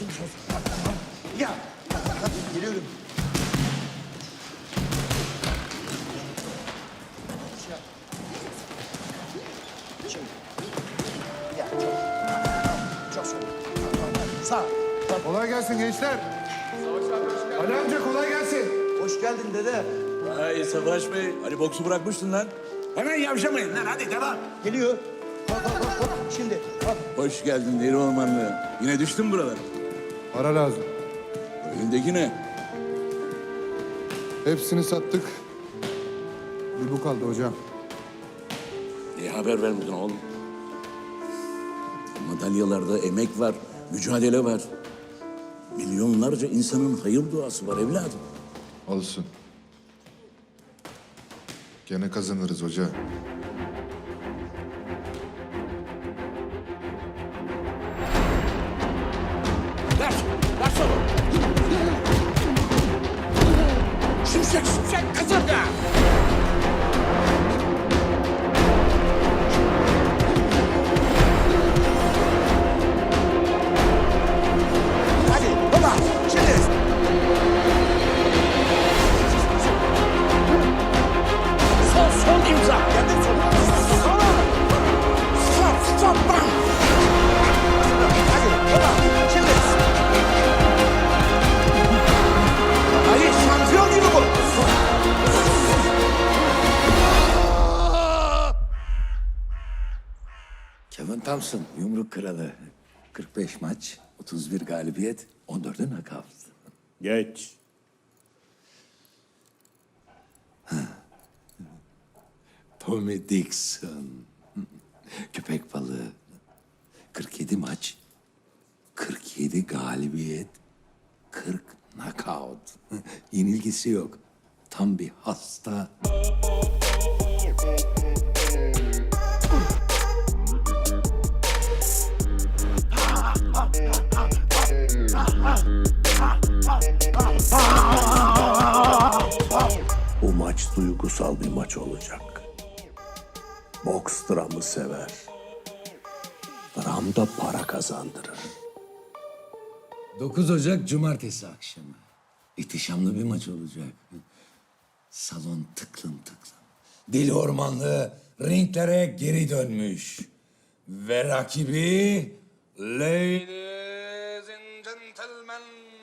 Şimdi sus. Ya. Hadi geliyorum. Şimdi. Ya çok. Çok soğuk. Sağ ol. Kolay gelsin gençler. Ali amca kolay gelsin. Hoş geldin dede. Ay Savaş Bey, hani boksu bırakmıştın lan. Hemen yavşamayın lan, hadi devam. Geliyor. Hop hop hop. Şimdi. Hop. Hoş geldin Deri Ormanlı. Yine düştün buralara. Para lazım. Elindeki ne? Hepsini sattık. Bir bu kaldı hocam. İyi haber vermedin oğlum. Madalyalarda emek var, mücadele var. Milyonlarca insanın hayır duası var evladım. Olsun. Gene kazanırız hoca. Kevin Thompson, yumruk kralı. 45 maç, 31 galibiyet, 14'ü knockout. Geç. Tommy Dixon, köpek balığı. 47 maç, 47 galibiyet, 40 knockout. Yenilgisi yok. Tam bir hasta. Bu maç duygusal bir maç olacak. Boks dramı sever. Dram da para kazandırır. 9 Ocak Cumartesi akşamı. İhtişamlı bir maç olacak. Salon tıklım tıklım. Deli Ormanlı ringlere geri dönmüş. Ve rakibi... And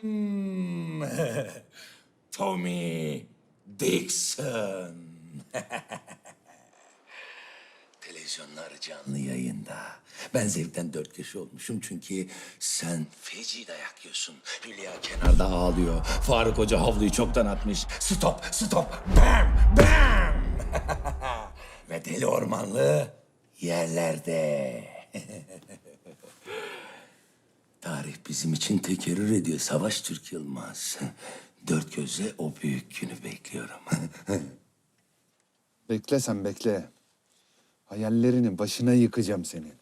gentlemen... Tommy Dixon. Televizyonlar canlı yayında. Ben zevkten dört köşe olmuşum çünkü sen feci dayak yiyorsun. Hülya kenarda ağlıyor. Faruk Hoca havluyu çoktan atmış. Stop, stop, bam, bam. Ve deli ormanlı yerlerde. Tarih bizim için tekerrür ediyor. Savaş Türk Yılmaz. Dört gözle o büyük günü bekliyorum. Bekle sen bekle. Hayallerinin başına yıkacağım senin.